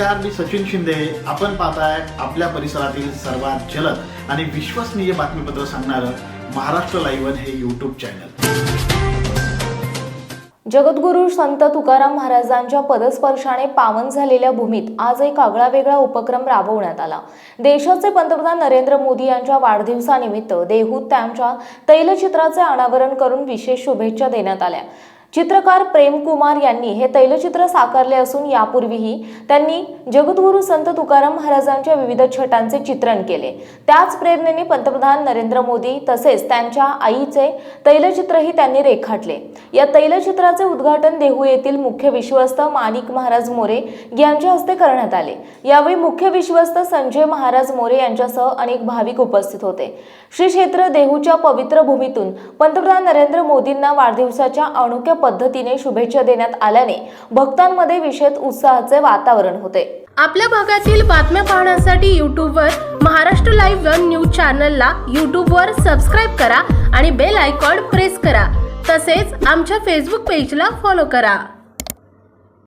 नमस्कार मी सचिन शिंदे. आपण पाहताय आपल्या परिसरातील सर्वात जलद आणि विश्वसनीय बातमीपत्र सांगणारं महाराष्ट्र लाईव्ह हे युट्यूब चॅनल जगद्गुरू संत तुकाराम महाराजांच्या पदस्पर्शाने पावन झालेल्या भूमीत आज एक आगळा वेगळा उपक्रम राबवण्यात आला. देशाचे पंतप्रधान नरेंद्र मोदी यांच्या वाढदिवसानिमित्त देहूत त्यांच्या तैलचित्राचे अनावरण करून विशेष शुभेच्छा देण्यात आल्या. चित्रकार प्रेमकुमार यांनी हे तैलचित्र साकारले असून यापूर्वीही त्यांनी जगद्गुरू संत तुकाराम महाराजांच्या विविध छटांचे चित्रण केले. त्याच प्रेरणेने पंतप्रधान नरेंद्र मोदी तसेच त्यांच्या आईचे तैलचित्रही त्यांनी रेखाटले. या तैलचित्राचे उद्घाटन देहू येथील मुख्य विश्वस्त माणिक महाराज मोरे यांच्या हस्ते करण्यात आले. यावेळी मुख्य विश्वस्त संजय महाराज मोरे यांच्यासह अनेक भाविक उपस्थित होते. श्री क्षेत्र देहूच्या पवित्र भूमीतून पंतप्रधान नरेंद्र मोदींना वाढदिवसाच्या अनोख्या पद्धतीने शुभेच्छा देण्यात आल्याने भक्तांमध्ये विशेष उत्साहाचे वातावरण होते. आपल्या भागातील बातम्या पाहण्यासाठी यूट्यूबवर महाराष्ट्र लाईव्ह वन न्यूज चॅनलला यूट्यूबवर सबस्क्राईब करा आणि बेल आयकॉन प्रेस करा. तसेच आमच्या फेसबुक पेजला फॉलो करा.